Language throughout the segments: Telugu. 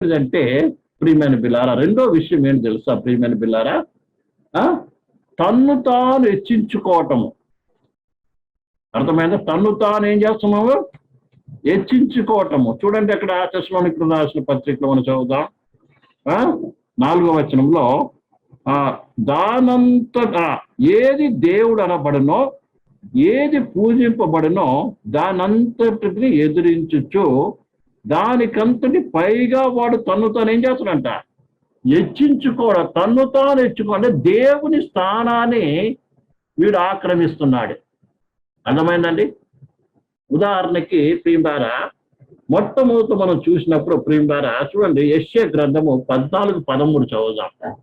అంటే ప్రియమైన బిల్లారా రెండో విషయం ఏంటి తెలుసా ప్రియమైన బిల్లారా ఆ? తన్ను తాను హెచ్చించుకోవటము. అర్థమైందా? తన్ను తాను ఏం చేస్తున్నాము హెచ్చించుకోవటము. చూడండి అక్కడ ఆచస్లోనికి రాసిన పత్రికలో మనం చదువుదాం. ఆ? నాలుగో వచనంలో దానంత ఏది దేవుడు అనబడునో ఏది పూజింపబడునో దానంతటిని ఎదిరించుచు దానికంతటి పైగా వాడు తన్ను తాను ఏం చేస్తాడంట? హెచ్చించుకోవడం తన్ను తాను హెచ్చుకో దేవుని స్థానాన్ని వీడు ఆక్రమిస్తున్నాడు. అర్థమైందండి? ఉదాహరణకి ప్రియంబార మొట్టమొదట మనం చూసినప్పుడు ప్రియంబార చూడండి యశ్య గ్రంథము పద్నాలుగు పదమూడు చదువుదాం.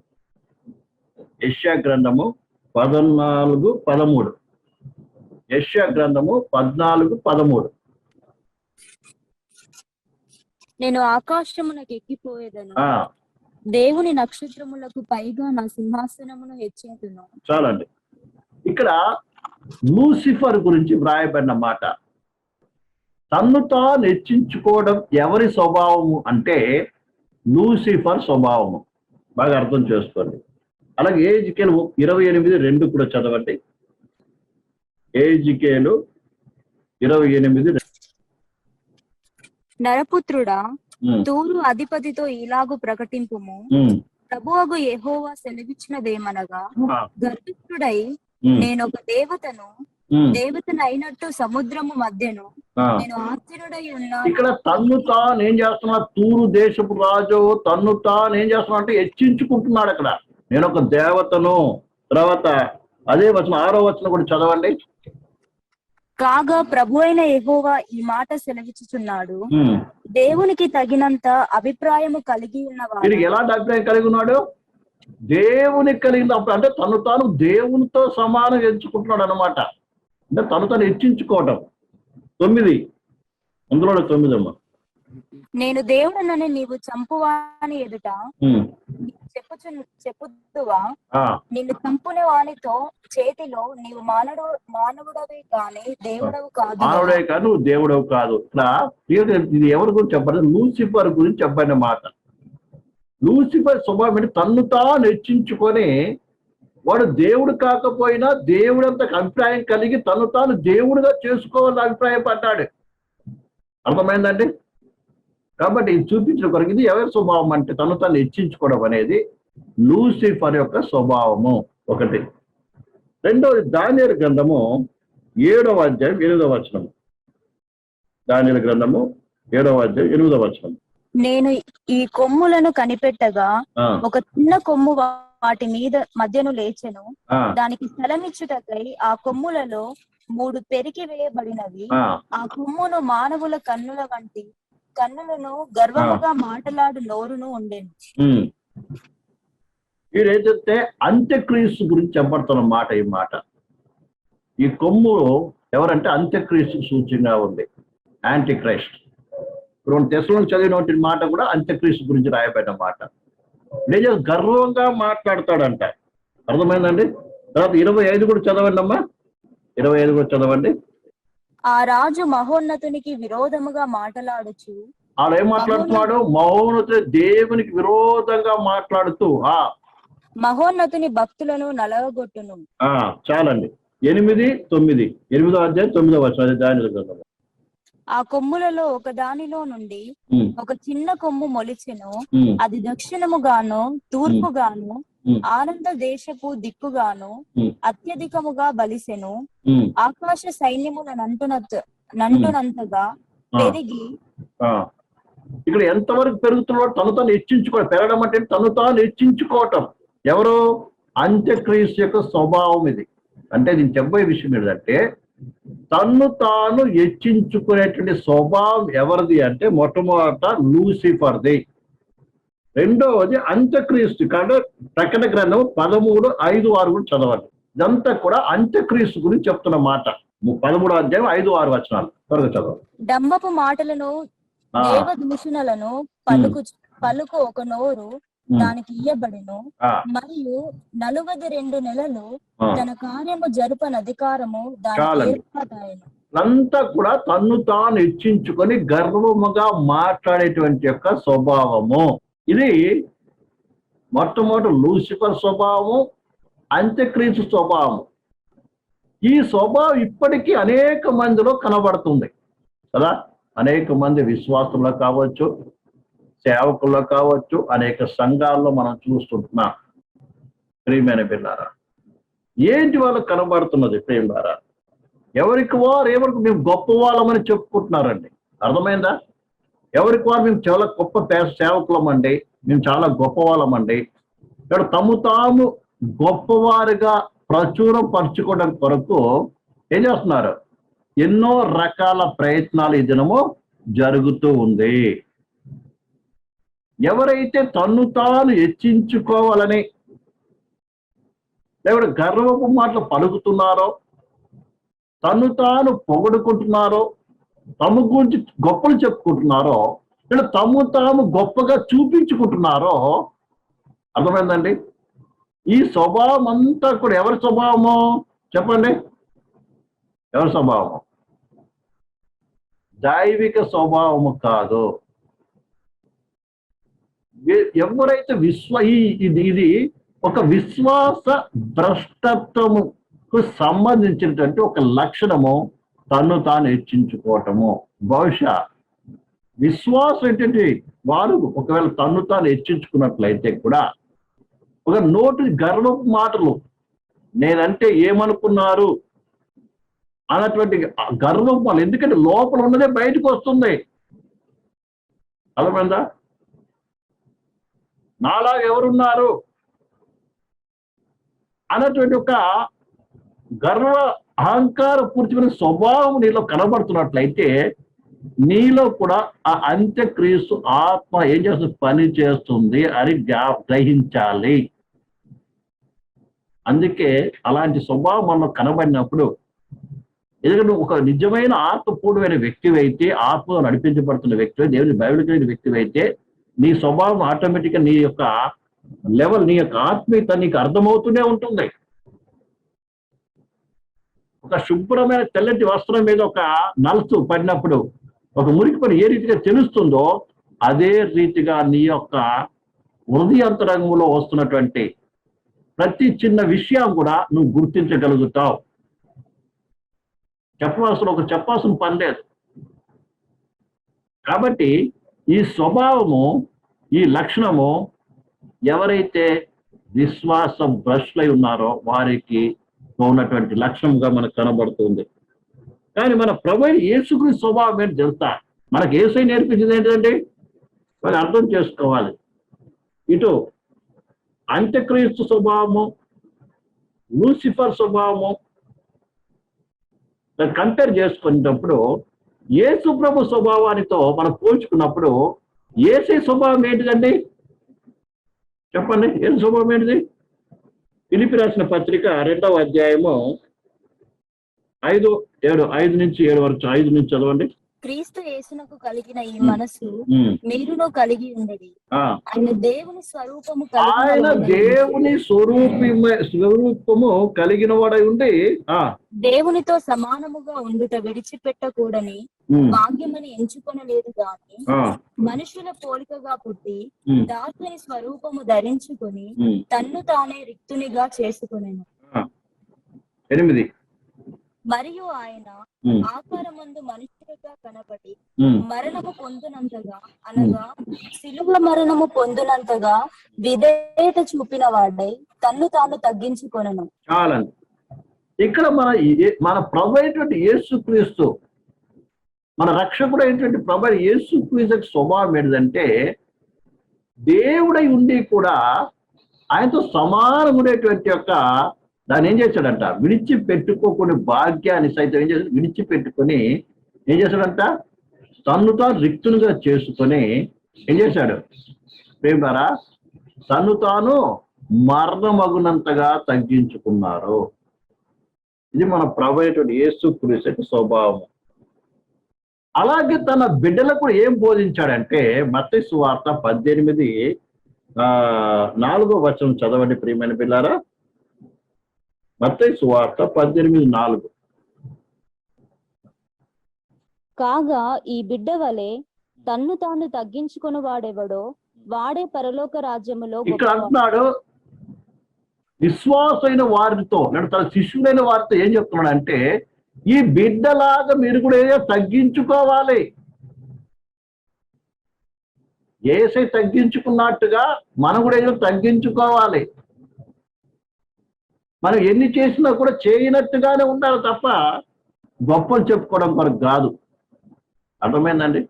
యశ్య గ్రంథము పద్నాలుగు పదమూడు. యశ్య గ్రంథము పద్నాలుగు పదమూడు. నేను ఆకాశమునకు ఎక్కిపోయేదను. దేవుని నక్షత్రములకు పైగా నా సింహాసనమును హెచ్చించును చాలండి. ఇక్కడ లూసిఫర్ గురించి వ్రాయబడిన మాట. తన్ను తాను హెచ్చించుకోవడం ఎవరి స్వభావము అంటే లూసిఫర్ స్వభావము. బాగా అర్థం చేసుకోండి. అలాగే ఏజికేలు ఇరవై ఎనిమిది రెండు కూడా చదవండి. ఏజికేలు ఇరవై ఎనిమిది రెండు. నరపుత్రుడా తూరు అధిపతితో ఇలాగు ప్రకటింపుము. ప్రభువగు యెహోవా సెలవిచ్చినదేమనగా గర్భిష్ఠుడై నేను ఒక దేవతను దేవతను అయినట్టు సముద్రము మధ్యను. నేను ఆశ్చర్యుడై ఉన్నాను. ఇక్కడ తన్ను తాను ఏం చేస్తున్నా తూరు దేశపు రాజు తన్ను తాను ఏం చేస్తున్నా అంటే హెచ్చించుకుంటున్నాడు అక్కడ. నేను ఒక దేవతను. తర్వాత అదే వచనం ఆరో వచనం కూడా చదవండి. కాగా ప్రభు అయిన యెహోవా ఈ మాట సెలవిచ్చుచున్నాడు. దేవునికి తగినంత అభిప్రాయము కలిగి ఉన్నవాడు. ఎలాంటి అభిప్రాయం కలిగి ఉన్నాడు? దేవునికి కలిగినప్పుడు అంటే తను తాను దేవునితో సమానం ఎంచుకుంటున్నాడు అనమాట అంటే తను తను హెచ్చించుకోవటం. తొమ్మిది. అందులో తొమ్మిది అమ్మా నేను దేవుడనని నీవు చంపువాని ఎదుట. చెప్పుచు చెప్పుదువా నిన్ను చంపుని వానితో చేతిలో నీవు మానవుడు మానవుడవి కాని దేవుడవు కాదు. మానవుడే కాదు దేవుడవు కాదు. ఇట్లా ఇది ఎవరి గురించి చెప్పండి లూసిఫర్ గురించి చెప్పిన మాట. లూసిఫర్ స్వభావం ఏంటి తన్ను తాను హెచ్చించుకొని వాడు దేవుడు కాకపోయినా దేవుడంత అభిప్రాయం కలిగి తను తాను దేవుడుగా చేసుకోవాలని అభిప్రాయం పడ్డాడు అర్థమైందండి? కాబట్టి ఇది చూపించిన కొరకు ఇది ఎవరి స్వభావం అంటే తను తాను హెచ్చించుకోవడం అనేది లూసిఫర్ యొక్క స్వభావము ఒకటి. రెండవది దానియలు గ్రంథము ఏడవ అధ్యాయం ఎనిమిదవ వచనం దానియలు గ్రంథము ఏడవ అధ్యాయం ఎనిమిదవ వచనం నేను ఈ కొమ్ములను కనిపెట్టగా ఒక చిన్న కొమ్ము వాటి మీద మధ్యను లేచెను. దానికి స్థలమిచ్చుటకై ఆ కొమ్ములలో మూడు పెరికి వేయబడినవి. ఆ, ఆ కొమ్మును మానవుల కన్నుల వంటి కన్నులను గర్వముగా మాటలాడు నోరును ఉండెను. వీడు ఏంటంటే అంత్యక్రీస్తు గురించి చెప్పబడుతున్న మాట ఈ మాట. ఈ కొమ్ము ఎవరంటే అంత్యక్రీస్తు సూచనగా ఉంది. యాంటీ క్రైస్ట్ ఇప్పుడు మన తెశలో చదివిన మాట కూడా అంత్యక్రీస్తు గురించి రాయబడిన మాట. నిజం గర్వంగా మాట్లాడతాడంట. అర్థమైందండి? తర్వాత ఇరవై ఐదు కూడా చదవండి అమ్మా. ఇరవై ఐదు కూడా చదవండి. ఆ రాజు మహోన్నతునికి విరోధముగా మాటలాడుచు. ఆడు ఏం మాట్లాడుతున్నాడు మౌనత దేవునికి విరోధంగా మాట్లాడుతూ ఆ మహోన్నతుని భక్తులను నలగొట్టును చాలండి. ఎనిమిది తొమ్మిది. ఎనిమిదో అధ్యాయం తొమ్మిదో గ్రంథము ఆ కొమ్ములలో ఒక దానిలో నుండి ఒక చిన్న కొమ్ము మొలిచెను. అది దక్షిణముగాను తూర్పుగాను ఉమ్. ఆనంద దేశపు దిక్కుగాను. అత్యధికముగా బలిసెను. ఆకాశ సైన్యముల నంటునత నంటునంతగా పెరిగి. ఇక్కడ ఎంతవరకు పెరుగుతున్నాడు తను తాను హెచ్చించుకోవడం పెరగడం అంటే తను తాను హెచ్చించుకోవటం. ఎవరు? అంత్యక్రీస్తు యొక్క స్వభావం ఇది. అంటే నేను చెప్పబోయే విషయం ఏంటంటే తన్ను తాను హెచ్చించుకునేటువంటి స్వభావం ఎవరిది అంటే మొట్టమొదట లూసిఫర్ది. రెండవది అంత్యక్రీస్తు. కాబట్టి ప్రకటన గ్రంథం పదమూడు ఐదు ఆరు కూడా చదవాలి ఇదంతా కూడా అంత్యక్రీస్తు గురించి చెప్తున్న మాట. పదమూడు అధ్యాయం ఐదు ఆరు వచనాలు. త్వరగా చదవాలి డంబపు మాటలను పలుకు పలుకు ఒక నోరు దానికి ఇయ్యబడిను. మరియు నలువది రెండు నెలలు. తన కార్యము జరుపని అధికారము దానికి చాలండి. ఏర్పాటాయను అంతా కూడా తన్ను తాను హెచ్చించుకొని గర్వముగా మాట్లాడేటువంటి యొక్క స్వభావము. ఇది మొట్టమొదటి లూసిఫర్ స్వభావము అంత్యక్రీస్తు స్వభావం ఈ స్వభావం ఇప్పటికీ అనేక మందిలో కనబడుతుంది. కదా? అనేక మంది విశ్వాసుల్లో కావచ్చు సేవకుల్లో కావచ్చు అనేక సంఘాల్లో మనం చూస్తుంటున్నాం. ప్రియమైన పిల్లారా ఏంటి వాళ్ళకి కనబడుతున్నది ప్రియులారా? ఎవరికి వారు ఎవరికి మేము గొప్ప వాళ్ళమని చెప్పుకుంటున్నారండి. అర్థమైందా? ఎవరికి వారు మేము చాలా గొప్ప సేవకులం సేవకులమండి. మేము చాలా గొప్ప వాళ్ళమండి. ఇక్కడ తమ తాము గొప్పవారిగా ప్రచురం పరచుకోవడం కొరకు ఏం చేస్తున్నారు? ఎన్నో రకాల ప్రయత్నాలు ఈ దినము జరుగుతూ ఉంది. ఎవరైతే తన్ను తాను హెచ్చించుకోవాలని లేకపోతే గర్వపు మాటలు పలుకుతున్నారో తను తాను పొగడుకుంటున్నారో తమ గురించి గొప్పలు చెప్పుకుంటున్నారో ఇలా తము తాము గొప్పగా చూపించుకుంటున్నారో అర్థమైందండి? ఈ స్వభావం అంతా కూడా ఎవరి స్వభావము? చెప్పండి. ఎవరి స్వభావము? దైవిక స్వభావము కాదు. ఎవరైతే విశ్వ ఇది ఇది ఒక విశ్వాస భ్రష్టత్వముకు సంబంధించినటువంటి ఒక లక్షణము తను తాను హెచ్చించుకోవటము. బహుశా విశ్వాసం ఏంటంటే వారు ఒకవేళ తన్ను తాను హెచ్చించుకున్నట్లయితే కూడా ఒక నోటి గర్వపు మాటలు నేనంటే ఏమనుకున్నారు అన్నటువంటి గర్వం వాళ్ళు ఎందుకంటే లోపల ఉన్నదే బయటకు వస్తుంది. అర్థమైందా? నాలాగా ఎవరున్నారు? అన్నటువంటి ఒక గర్వ అహంకార పూర్తిమైన స్వభావం నీలో కనబడుతున్నట్లయితే నీలో కూడా ఆ అంత్యక్రీస్తు ఆత్మ ఏం చేస్తుంది? పని చేస్తుంది అని గ్రహించాలి. అందుకే అలాంటి స్వభావం మనం కనబడినప్పుడు ఎందుకంటే ఒక నిజమైన ఆత్మపూర్ణమైన వ్యక్తి అయితే ఆత్మలో నడిపించబడుతున్న వ్యక్తి దేవుని బైబిల్ కలిగిన వ్యక్తి అయితే నీ స్వభావం ఆటోమేటిక్గా నీ యొక్క లెవెల్ నీ యొక్క ఆత్మీయత నీకు అర్థమవుతూనే ఉంటుంది. ఒక శుభ్రమైన తెల్లటి వస్త్రం మీద ఒక నలుసు పడినప్పుడు ఒక మురికి పని ఏ రీతిగా తెలుస్తుందో అదే రీతిగా నీ యొక్క హృదయంతరంగంలో వస్తున్నటువంటి ప్రతి చిన్న విషయం కూడా నువ్వు గుర్తించగలుగుతావు. చెప్పవలసిన ఒక చెప్పాల్సిన పని లేదు. కాబట్టి ఈ స్వభావము ఈ లక్షణము ఎవరైతే విశ్వాసం భ్రష్లై ఉన్నారో వారికి ఉన్నటువంటి లక్షణంగా మనకు కనబడుతుంది. కానీ మన ప్రభు యేసుకుని స్వభావం ఏంటి తెలుస్తా మనకు ఏసై నేర్పించింది ఏంటంటే మరి అర్థం చేసుకోవాలి. ఇటు అంత్యక్రీస్తు స్వభావము లూసిఫర్ స్వభావము కంపేర్ చేసుకునేటప్పుడు యేసు ప్రభు స్వభావానితో మనం పోల్చుకున్నప్పుడు ఏసే స్వభావం ఏంటిదండి? చెప్పండి ఏం స్వభావం ఏంటిది? పిలిపి రాసిన పత్రిక రెండవ అధ్యాయము ఐదు ఏడు ఐదు నుంచి ఏడు వరకు ఐదు నుంచి చదవండి. క్రీస్తు యేసునకు కలిగిన ఈ మనసు మీరులో కలిగి ఉండేది. ఆయన దేవుని స్వరూపము ఆయన దేవుని స్వరూపి స్వరూపము కలిగిన వాడై ఉండి దేవునితో సమానముగా ఉండుట విడిచిపెట్టకూడని భాగ్యమని ఎంచుకొనలేదు గాని మనుషుల పోలికగా పుట్టి దాసుని స్వరూపము ధరించుకొని తన్ను తానే రిక్తునిగా చేసుకొనెను. ఎనిమిది. మరియు ఆయన ఆకారమందు మనుషులుగా కనబడి మరణము పొందునంతగా అనగా శిలువ మరణము పొందునంతగా విధేయత చూపిన వాడై తన్ను తాను తగ్గించుకొనను. చాలండి ఇక్కడ మన మన ప్రభు అయినటువంటి యేసుక్రీస్తు మన రక్షకుడు అయినటువంటి ప్రభు యేసుక్రీస్తు స్వభావం ఏంటంటే దేవుడై ఉండి కూడా ఆయనతో సమానం ఉండేటువంటి యొక్క దాన్ని ఏం చేశాడంట విడిచిపెట్టుకోకుని భాగ్యాన్ని సైతం ఏం చేశాడు విడిచిపెట్టుకొని ఏం చేశాడంట తన్ను తాను చేసుకొని ఏం చేశాడు? ప్రేమారా తను తాను మరణమగునంతగా తగ్గించుకున్నారు. ఇది మన ప్రభు అయినటువంటి యేసు క్రీస్తు స్వభావం. అలాగే తన బిడ్డలకు ఏం బోధించాడంటే మత్తి సువార్త పద్దెనిమిది ఆ నాలుగో వచనం చదవండి ప్రియమైన పిల్లారా మత్తయి సువార్త పద్దెనిమిది నాలుగు. కాగా ఈ బిడ్డ వలె తన్ను తాను తగ్గించుకుని వాడెవడో వాడే పరలోక రాజ్యములో ఇక్కడ. అంటున్నాడు విశ్వాసైన వారితో లేదా తన శిష్యుడైన వారితో ఏం చెప్తున్నాడు అంటే ఈ బిడ్డలాగా మీరు కూడా ఏదో తగ్గించుకోవాలి. ఏసై తగ్గించుకున్నట్టుగా మనం కూడా ఏదో తగ్గించుకోవాలి. మనం ఎన్ని చేసినా కూడా చేయనట్టుగానే ఉండాలి తప్ప గొప్పలు చెప్పుకోవడం కొరకు కాదు. అర్థమైందండి?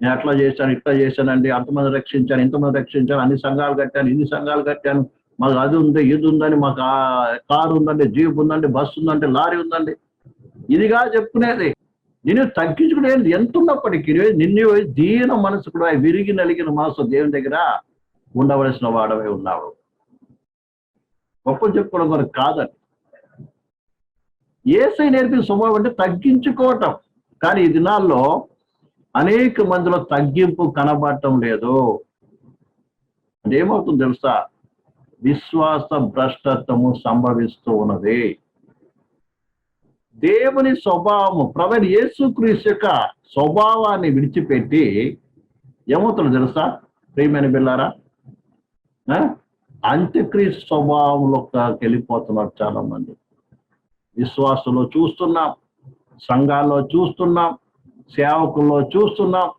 నేను అట్లా చేశాను ఇట్లా చేశానండి అంతమంది రక్షించాను ఇంతమంది రక్షించాను అన్ని సంఘాలు కట్టాను ఇన్ని సంఘాలు కట్టాను మాకు అది ఉంది ఇది ఉందని మాకు కారు ఉందండి జీప్ ఉందండి బస్సు ఉందండి లారీ ఉందండి. ఇదిగా చెప్పుకునేది. నేను తగ్గించుకునేది ఎంత ఉన్నప్పటికీ నిన్ను దీన మనసు కూడా విరిగి నలిగిన మనసు దేవుని దగ్గర ఉండవలసిన వాడవే ఉన్నావు. గొప్ప చెప్పుకోవడం కొరకు కాదని ఏసై నేర్పిన స్వభావం అంటే తగ్గించుకోవటం. కానీ ఈ దినాల్లో అనేక మందిలో తగ్గింపు కనబడటం లేదు. అంటే ఏమవుతుంది తెలుసా? విశ్వాస భ్రష్టత్వము సంభవిస్తూ ఉన్నది. దేవుని స్వభావము ప్రవీణ్ యేసుక్రీస్తు యొక్క స్వభావాన్ని విడిచిపెట్టి ఏమవుతుంది తెలుసా? ప్రియమైన బిల్లారా ఆ? అంత్యక్రీస్తు స్వభావంలోకి వెళ్ళిపోతున్నారు చాలా మంది విశ్వాసంలో చూస్తున్నాం సంఘాల్లో చూస్తున్నాం సేవకుల్లో చూస్తున్నాం.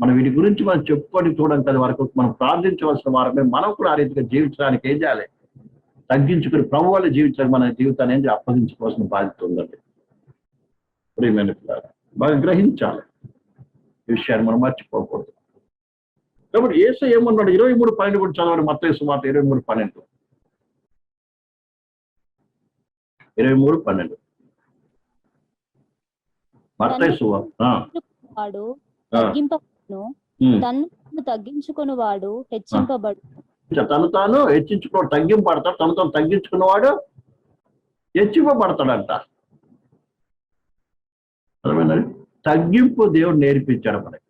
మనం వీటి గురించి మనం చెప్పుకొని చూడడం కదా వరకు మనం ప్రార్థించవలసిన వారమే. మనం కూడా ఆ రీతిగా జీవించడానికి ఏం చేయాలి? తగ్గించుకుని ప్రభు వాళ్ళు జీవించడానికి మన జీవితాన్ని ఏం అప్పగించుకోవాల్సిన బాధ్యత ఉందండి. ప్రియమైన బాగా గ్రహించాలి. ఈ విషయాన్ని మనం మర్చిపోకూడదు. కాబట్టి ఏసు ఏమన్నాడు? ఇరవై మూడు పన్నెండు కూడా చదవండి. మొత్తం సుమారు ఇరవై మూడు పన్నెండు. ఇరవై మూడు పన్నెండు. వాడు తగ్గింపబడును. తాను తగ్గించుకుని వాడు హెచ్చింపబడు తను తాను హెచ్చించుకో తగ్గింపడతాడు తను తాను తగ్గించుకున్నవాడు హెచ్చింపబడతాడంట. అర్థమైందండి తగ్గింపు దేవుడు నేర్పించాడు మనకి.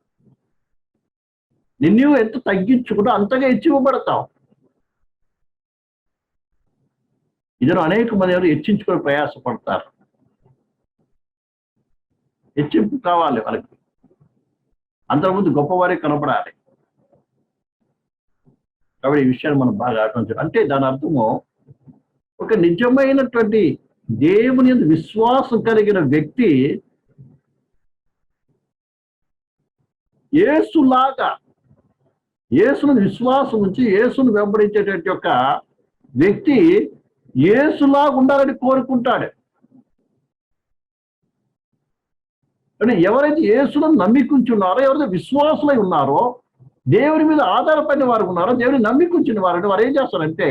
నిన్ను ఎంత తగ్గించుకుంటూ అంతగా హెచ్చింపబడతావు. ఇద్దరు అనేక మంది ఎవరు హెచ్చించుకొని ప్రయాసపడతారు. హెచ్చింపు కావాలి వాళ్ళకి. అంతకుముందు గొప్పవారే కనపడాలి కాబట్టి ఈ విషయాన్ని మనం బాగా అర్థం అంటే దాని అర్థము ఒక నిజమైనటువంటి దేవుని విశ్వాసం కలిగిన వ్యక్తి ఏసులాగా యేసును విశ్వాసం ఉంచి యేసును వెంబడించేటువంటి యొక్క వ్యక్తి ఏసులాగా ఉండాలని కోరుకుంటాడు. అంటే ఎవరైతే యేసును నమ్మికుంటున్నారో ఎవరైతే విశ్వాసులై ఉన్నారో దేవుని మీద ఆధారపడిన వారు ఉన్నారో దేవుని నమ్మికుంచిన వారు అంటే వారు ఏం చేస్తారంటే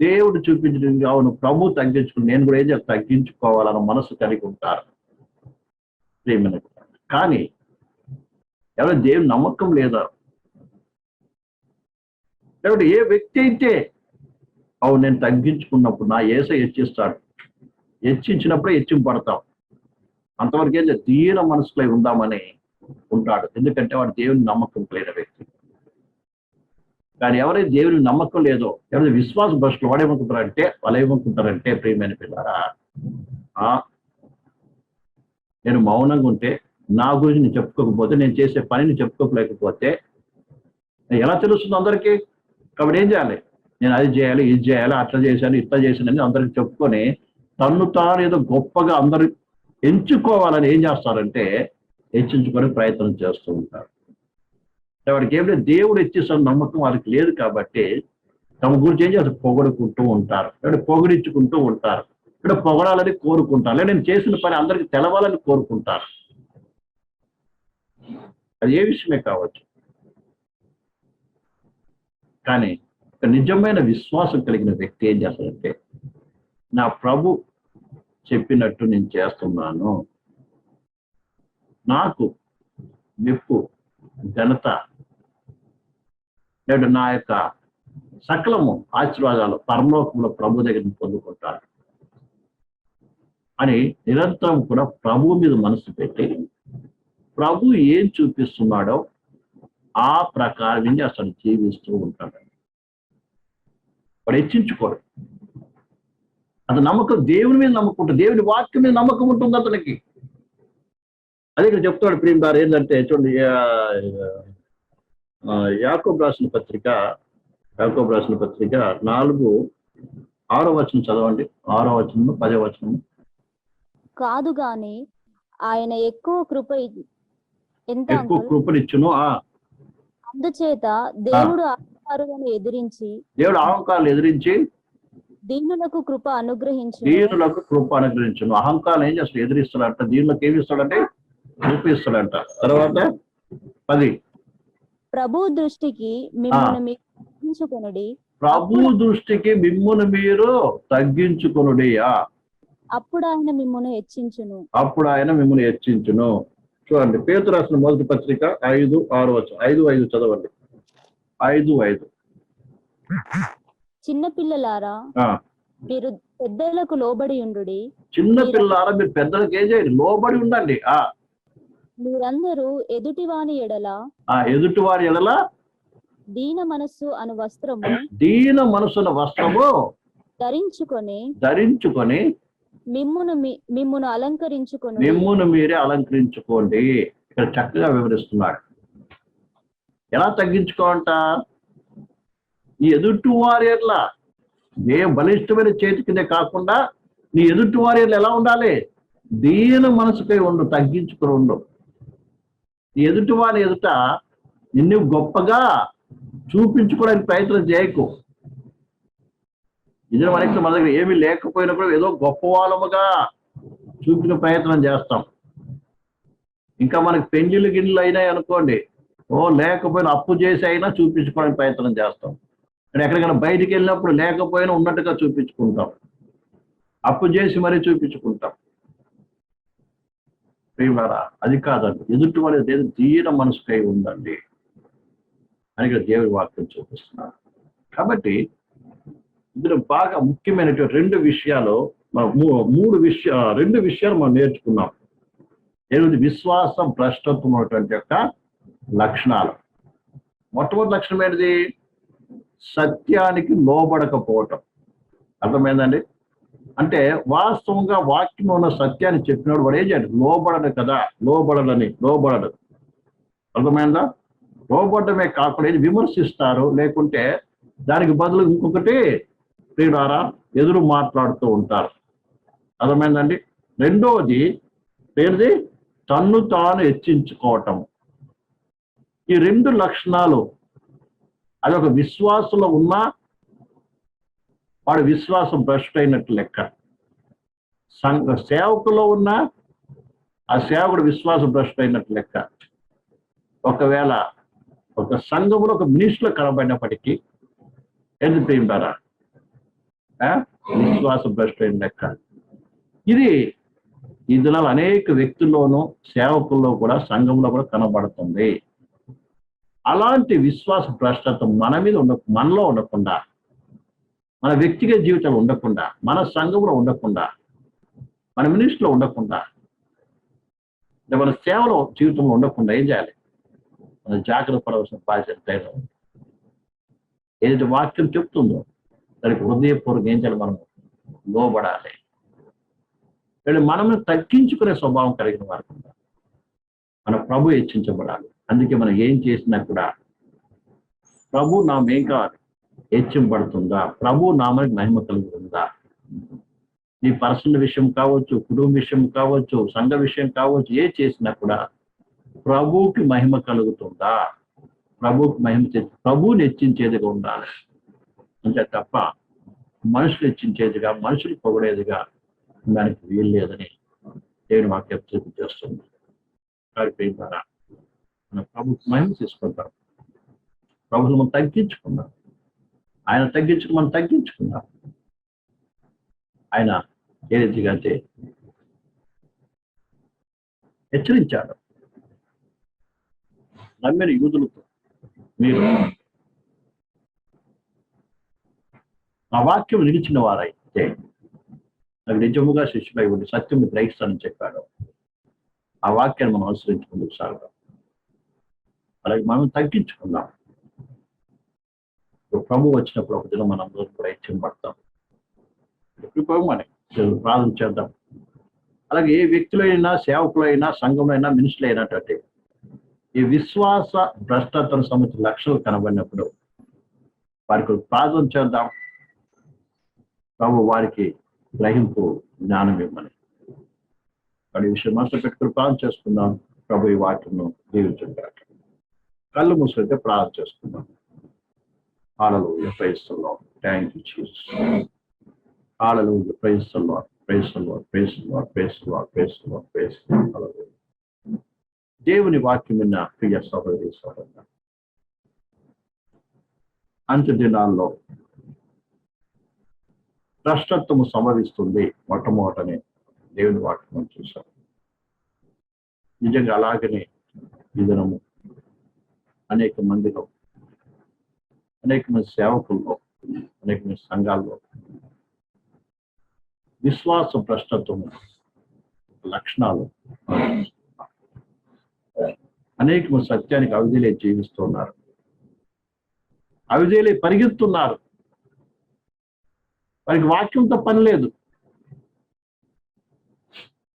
దేవుడు చూపించిన అవును ప్రభు తగ్గించుకుని నేను కూడా ఏం చేస్తా? తగ్గించుకోవాలన్న మనసు కలిగి ఉంటారు. కానీ ఎవరు దేవుని నమ్మకం లేదా? కాబట్టి ఏ వ్యక్తి అయితే అవును నేను తగ్గించుకున్నప్పుడు నా ఏస హెచ్చిస్తాడు. హెచ్చించినప్పుడే హెచ్చింపడతాం అంతవరకు అయితే దీన మనసులో ఉందామని ఉంటాడు. ఎందుకంటే వాడు దేవుని నమ్మకం లేని వ్యక్తి. కానీ ఎవరైతే దేవుని నమ్మకం లేదో ఎవరైతే విశ్వాస భ్రష్టులు వాడేమనుకుంటారంటే వాళ్ళు ఏమనుకుంటారంటే ప్రియమైన పిల్లారా ఆ, నేను మౌనంగా ఉంటే నా గురించి నేను చెప్పుకోకపోతే నేను చేసే పనిని చెప్పుకోలేకపోతే ఎలా తెలుస్తుంది అందరికీ? కాబట్టి ఏం చేయాలి? నేను అది చేయాలి ఇది చేయాలి అట్లా చేశాను ఇట్లా చేశానని అందరికి చెప్పుకొని తన్ను తాను ఏదో గొప్పగా అందరు ఎంచుకోవాలని ఏం చేస్తారంటే హెచ్చించుకొని ప్రయత్నం చేస్తూ ఉంటారు. వాడికి ఏమిటంటే దేవుడు ఇచ్చేసిన నమ్మకం వాళ్ళకి లేదు కాబట్టి తమ గురించి ఏం చేస్తారు పొగడుకుంటూ ఉంటారు. అంటే పొగిడించుకుంటూ ఉంటారు. ఇక్కడ పొగడాలని కోరుకుంటారు. లేదా నేను చేసిన పని అందరికి తెలవాలని కోరుకుంటారు. అది ఏ విషయమే కావచ్చు. కానీ ఒక నిజమైన విశ్వాసం కలిగిన వ్యక్తి ఏం చేస్తాడంటే నా ప్రభు చెప్పినట్టు నేను చేస్తున్నాను. నాకు మెప్పు ఘనత నేడు నా యొక్క సకలము ఆశీర్వాదాలు పరలోకంలో ప్రభు దగ్గర పొందుకుంటాడు అని నిరంతరం కూడా ప్రభు మీద మనసు పెట్టి ప్రభు ఏం చూపిస్తున్నాడో ఆ ప్రకారం అసలు జీవిస్తూ ఉంటాడు. వాడు హెచ్చించుకోడు. అతని నమ్మకం దేవుని మీద నమ్మకం ఉంటుంది. దేవుని వాక్యం మీద నమ్మకం ఉంటుంది అతనికి. అదే ఇక్కడ చెప్తాడు ప్రేమ్ గారు ఏంటంటే చూడండి యాకోబ్ రాసిన పత్రిక యాకోబ్ రాసిన పత్రిక నాలుగు ఆరో వచనం చదవండి. ఆరో వచనము పదో వచనము. కాదు గాని ఆయన ఎక్కువ కృప ఎక్కువ? కృపనిచ్చును ఆ. అందుచేత దేవుడు అహంకారులను ఎదిరించి దేవుడు అహంకారాలు ఎదిరించి దీనులకు కృప అనుగ్రహించు దీనులకు కృప అనుగ్రహించును. అహంకారం ఏం చేస్తాడు ఎదిరిస్తాడంట. దీనులకు ఏమి ఇస్తాడంటే కృప ఇస్తాడంట. తర్వాత పది. ప్రభు దృష్టికి మిమ్మల్ని మీరు తగ్గించుకొనుడి. ప్రభు దృష్టికి మిమ్మును మీరు తగ్గించుకొనుడి ఆ అప్పుడు ఆయన మిమ్మల్ని హెచ్చించును. అప్పుడు ఆయన మిమ్మల్ని హెచ్చించును. చూడండి పేతు రాసిన మొదటి పత్రిక ఐదు ఆరు వచ్చు ఐదు ఐదు చదవండి. ఐదు ఐదు. చిన్న పిల్లలారా మీరు పెద్దలకు లోబడి ఉండుడి. చిన్న పిల్లారా మీరు పెద్దలకు ఏం చేయండి? లోబడి ఉండండి. ఆ. మీరందరూ ఎదుటివాని ఎడల ఆ ఎదుటి వారి ఎడల దీన మనస్సు అను వస్త్రము దీన మనసున వస్త్రము ధరించుకొని ధరించుకొని మిమ్మును మిమ్మును అలంకరించుకొని మిమ్మును మీరే అలంకరించుకోండి. ఇక్కడ చక్కగా వివరిస్తున్నాడు ఎలా తగ్గించుకోంట ఈ ఎదుటి వారి ఎట్లా ఏ బలిష్టమైన చేతి కింద కాకుండా నీ ఎదుటి వారి ఎలా ఉండాలి? దీని మనసుకై ఉండు తగ్గించుకుని ఉండు. నీ ఎదుటి వారి ఎదుట నిన్ను గొప్పగా చూపించుకోవడానికి ప్రయత్నం చేయకు. ఇది మనకి మన దగ్గర ఏమీ లేకపోయినా కూడా ఏదో గొప్ప వాళ్ళముగా ప్రయత్నం చేస్తాం. ఇంకా మనకి పెళ్ళిళ్ళు గిన్నెలు అయినాయి అనుకోండి ఓ లేకపోయినా అప్పు చేసి అయినా చూపించుకోవడానికి ప్రయత్నం చేస్తాం. అంటే ఎక్కడికైనా బయటికి వెళ్ళినప్పుడు లేకపోయినా ఉన్నట్టుగా చూపించుకుంటాం. అప్పు చేసి మరీ చూపించుకుంటాం. ప్రియులారా అది కాదండి. ఎదుటి వాళ్ళ ఏదో తీర మనసుకై ఉందండి అని ఇక్కడ దేవుడి వాక్యం చూపిస్తున్నారు కాబట్టి ఇందులో బాగా ముఖ్యమైనటువంటి రెండు విషయాలు మనం మూ- మూడు విషయ రెండు విషయాలు మనం నేర్చుకున్నాం. ఏమిటి విశ్వాసం భ్రష్టత్వం అనేటువంటి యొక్క లక్షణాలు. మొట్టమొదటి లక్షణం ఏంటిది? సత్యానికి లోబడకపోవటం. అర్థమైందండి? అంటే వాస్తవంగా వాక్యం ఉన్న సత్యాన్ని చెప్పినప్పుడు వాడు ఏం చేయాలి? లోబడడు కదా. లోబడడని లోబడడు. అర్థమైందా? లోబడమే కాకుండా ఏది విమర్శిస్తారు? లేకుంటే దానికి బదులు ఇంకొకటి ప్రియుడారా ఎదురు మాట్లాడుతూ ఉంటారు. అర్థమైందండి? రెండవది ఏంటిది తన్ను తాను హెచ్చించుకోవటం. ఈ రెండు లక్షణాలు అది ఒక విశ్వాసంలో ఉన్నా వాడు విశ్వాసం భ్రష్ట్ అయినట్టు లెక్క. సంఘ సేవకులో ఉన్నా ఆ సేవకుడు విశ్వాసం భ్రష్ట్ అయినట్టు లెక్క. ఒకవేళ ఒక సంఘంలో ఒక మినిస్టర్ కనబడినప్పటికీ ఎందుకు ప్రియుడారా విశ్వాస భ్రష్టు అయిన లెక్క. ఇది ఈ దినాలు అనేక వ్యక్తుల్లోనూ సేవకుల్లో కూడా సంఘంలో కూడా కనబడుతుంది. అలాంటి విశ్వాస భ్రష్టత మన మీద ఉండ మనలో ఉండకుండా మన వ్యక్తిగత జీవితంలో ఉండకుండా మన సంఘంలో ఉండకుండా మన మినిస్ట్లో ఉండకుండా మన సేవలో జీవితంలో ఉండకుండా ఏం చేయాలి? మన జాగ్రత్త పడవలసిన బాధ్యత ఏదైతే వాక్యం చెప్తుందో దానికి హృదయపూర్వకం ఏం చేయాలి మనం? లోబడాలి. వీళ్ళు మనల్ని తగ్గించుకునే స్వభావం కలిగిన వారు మన ప్రభు హెచ్చించబడాలి. అందుకే మనం ఏం చేసినా కూడా ప్రభు నామం ఏం కావాలి హెచ్చింపడుతుందా ప్రభు నామానికి మహిమ కలుగుతుందా నీ పర్సనల్ విషయం కావచ్చు కుటుంబ విషయం కావచ్చు సంఘ విషయం కావచ్చు ఏ చేసినా కూడా ప్రభువుకి మహిమ కలుగుతుందా? ప్రభువుకి మహిమ చే ప్రభువుని హెచ్చించేదిగా ఉండాలి. అంతే తప్ప మనుషులు హెచ్చించేదిగా మనుషులు పొగడేదిగా దానికి వీలు లేదని దేవుని వాక్యం చూపించేస్తుంది కాబట్టి ద్వారా మన ప్రభు మహిమ తీసుకుంటాం. ప్రభుత్వం మనం తగ్గించుకున్నాం ఆయన తగ్గించుకు మనం తగ్గించుకున్నాం ఆయన ఏ రీతిగా అంటే హెచ్చరించాడు. నమ్మిన యూదులతో మీరు ఆ వాక్యం నిలిచిన వారైతే. నాకు నిజముగా శిష్యులై ఉండి సత్యం గ్రహిస్తానని చెప్పాడు. ఆ వాక్యాన్ని మనం అనుసరించుకుందుకు సాగుతాం అలాగే మనం తగ్గించుకుందాం. ప్రభు వచ్చినప్పుడు ఒక దినం మనం అందరం కూడా హెచ్చింపడతాం ఇవ్వమని ప్రార్థన చేద్దాం. అలాగే ఏ వ్యక్తులైనా సేవకులైనా సంఘంలో మినిస్టర్లు అయినట్టే ఈ విశ్వాస భ్రష్టతను సంబంధించిన లక్షలు కనబడినప్పుడు వారికి ప్రార్థన చేద్దాం. ప్రభు వారికి గ్రహింపు జ్ఞానం ఇవ్వమని. వాడి విషయం మనసులో పెట్టి కృపాలు చేసుకుందాం. ప్రభు ఈ వాటిను దీవించండి కళ్ళు మూసుకుంటే ప్రార్థన చేసుకుందాం. ఆడలు ప్రైస్తున్నాం థ్యాంక్ యూ చీజ్ ఆడలు ప్రైస్తున్నాం ప్రైస్తున్నాం ప్రైస్తున్నాం ప్రైస్తున్నాం ప్రైస్తున్నాం ప్రైస్తున్నాం దేవుని వాక్యం విన్న ప్రియ సహోదరి సహోదరు అంత్య దినాల్లో భ్రష్టత్వము సంభవిస్తుంది మొట్టమొదటనే. దేవుని వాక్యం చూసాం. నిజంగా అలాగనే ఈ దినము అనేక మందిలో అనేక మంది సేవకుల్లో అనేక మంది సంఘాల్లో విశ్వాస భ్రష్టత్వము లక్షణాలు అనేక మంది సత్యానికి అవిధిలే జీవిస్తున్నారు. అవిధేలే పరిగెత్తున్నారు. వారికి వాక్యంతో పని లేదు.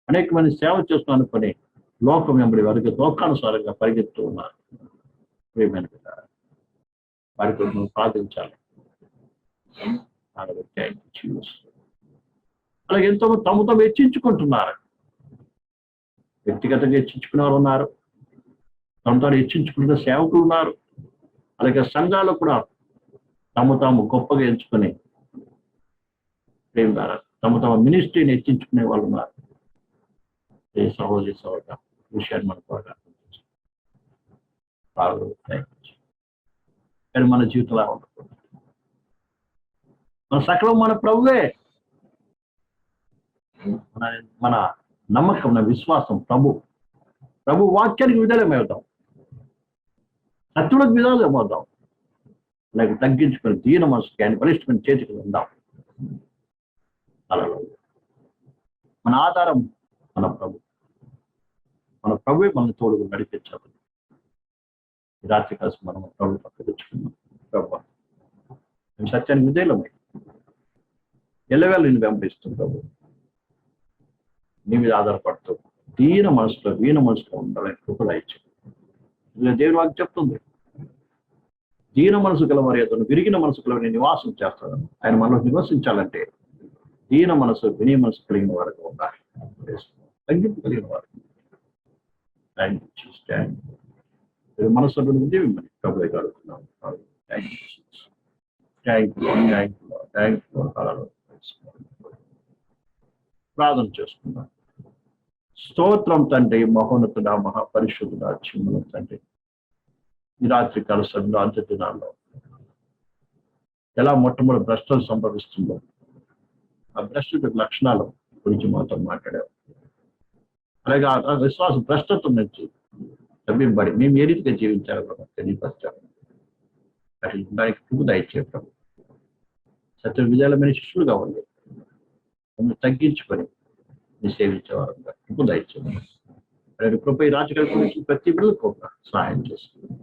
అనేక మంది సేవ చేస్తున్నాను అనుకుని లోకం వెంబడి వారికి లోకానుసారంగా పరిగెత్తు ఉన్నారు. ప్రియమైన పిల్లారా. వారి కొరకు మనం ప్రార్థించాలి. అలాగే ఎంతో తమ తమ తాము హెచ్చించుకుంటున్నారు. వ్యక్తిగతంగా హెచ్చించుకునే వారు ఉన్నారు. తమ తాను హెచ్చించుకునే సేవకులు ఉన్నారు. అలాగే సంఘాలు కూడా తమ తాము గొప్పగా ఎంచుకుని ప్రేమ ద్వారా తమ తమ మినిస్ట్రీని హెచ్చించుకునే వాళ్ళు ఉన్నారు. ఏ సహోదరి సహోదర విషయాన్ని మనకు బాగా అర్థం కానీ మన జీవితంలో ఉండకూడదు. మన సకలం మన ప్రభువే. మన మన నమ్మకం మన విశ్వాసం ప్రభు. ప్రభు వాక్యానికి విధాలమవుతాం సత్యులకు విధాలమవుతాం లేక తగ్గించుకొని దీన మనసుకి ఆయన బలిష్టమైన చేతికి ఉందాం. అలా మన ఆధారం మన ప్రభు. మన ప్రభువే మన తోడుగా నడిపించాలి ఈ రాత్రి కాసు మనం ప్రభు పక్క తెచ్చుకున్నాం ప్రభు మేము సత్యానికి విధేయులమై ఎల్లవేళ నేను వెంబడిస్తుంది ప్రభు. నీ మీద ఆధారపడుతూ దీన మనసులో వీణ మనసులో ఉండాలని కృపద ఇచ్చి దేవుని వాకి చెప్తుంది. దీన మనసు గలవారి అతను విరిగిన మనసు గలవారి నివాసం చేస్తాడు ఆయన మనలో నివసించాలంటే దీన మనసు వినయ మనసు కలిగిన వారికి ఉండాలి తగ్గింపు కలిగిన వారికి. థ్యాంక్ యూ థ్యాంక్ మనసు ఉంది మిమ్మల్ని ప్రభు కడుగుతున్నాం thank you thank you thank you thank you ప్రార్థన చేసుకుందాం. స్తోత్రం తండ్రి మహోన్నతుడ మహాపరిశుద్ధుడ చిన్న తండ్రి. ఈ రాత్రి కాల సమయంలో అంత్య దినాల్లో ఎలా మొట్టమొదటి భ్రష్టం సంభవిస్తుందో ఆ లక్షణాల గురించి మాతో మాట్లాడారు. అలాగే ఆ- విశ్వాసం భ్రష్టత్వం నుంచి తప్పింపబడి మేము ఏ రీతిగా జీవించాలో కూడా తెలియపరచాలి అట్లా దానికి పువ్వు ప్రభు. సత్య విజయాలమైన శిష్యులుగా ఉంది మమ్మల్ని తగ్గించుకొని మీ సేవించేవారు పువ్వు దయచేయడం. అలాగే కృప ఈ రాజకీయ గురించి ప్రతి బిడ్డలకు ఒక సహాయం చేస్తుంది.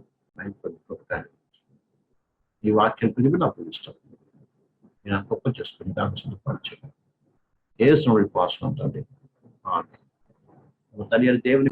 ఈ వాక్యం పిలిపి నాకు ఇష్టం. నేను ఆ గొప్ప చేసుకుని దాన్ని సిద్ధపరచు ఏ స్నోడి పాస్ ఉంటుంది తల్లి దేవుని